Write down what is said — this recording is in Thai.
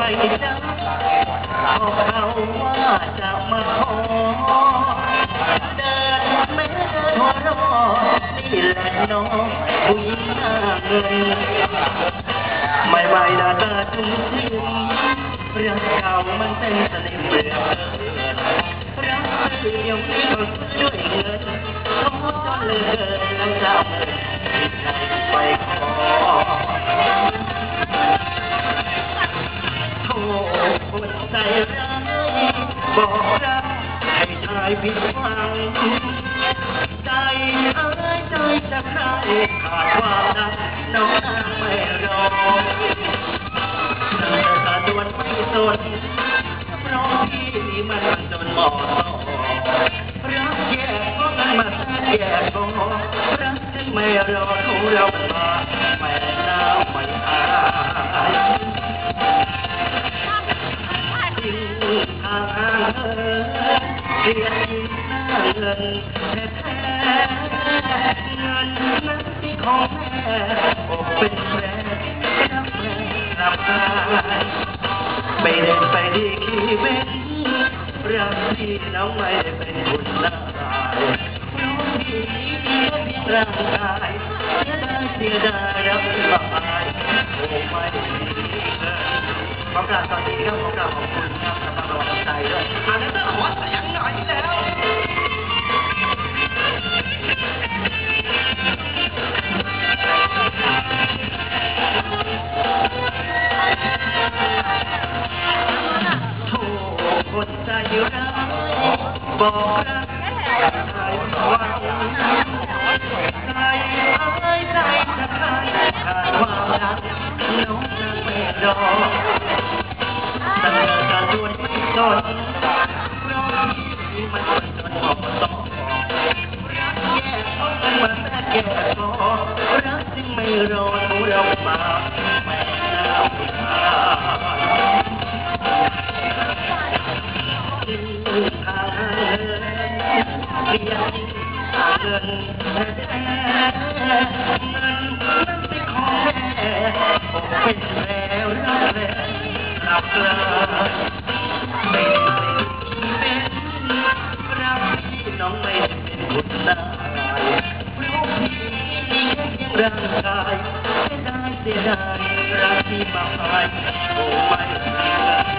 ไม่ได้บอกเขาว่าจะมาขอเดินแม่หัวเรอนี่แหละน้องผู้หญิงหน้าเงินไม่ไม่หน้าตาจุ้มจิ้มเรื่องเก่ามันเป็นสนิมเหลือรักเดียวที่ต้องด้วยเงินเขาจนเลือ บอกรักให้ชายผิดหวังใจเอ้ยใจจะใครขาดความรักน้องนางไม่รอเธอตาดวนไม่สนเพราะพี่มันจนหมอรักแยกเพราะมันมาแยกบ่รักจึงไม่รอเขาเรามาแม่ รียนเงินแท้เงินนั้นที่ของแม่อกเป็นแผลรับแม่รับกาไม่ได้ไปดีขี้เว้นรักที่น้องไม่ได้เป็นคุณนายเพราะพี่แค่เพียงร่างกายเสียดายเสียดายรับสบายโอ้ไม่ดีขอกราบสวัสดีครับขอกราบขอบคุณ คนใจร้ายบอกรักใจหวังใจเอ้ยใจจะขาดขาดความรักน้องจะไม่รอแต่การดวนไม่สนเพราะที่มันจนจนบอกต้องรักแยกเพราะมันมาแทรกแยกก็รักจึงไม่รอ เรียนทางเงินแท้เงินนั้นเป็นขอแม่ผมเป็นแล้วรักแล้วรับกลาเป็นเป็นรักที่น้องไม่เป็นบุญนายเพราะพี่ร่างกายเสียดายเสียดายรักที่มาไปโอ้ไม่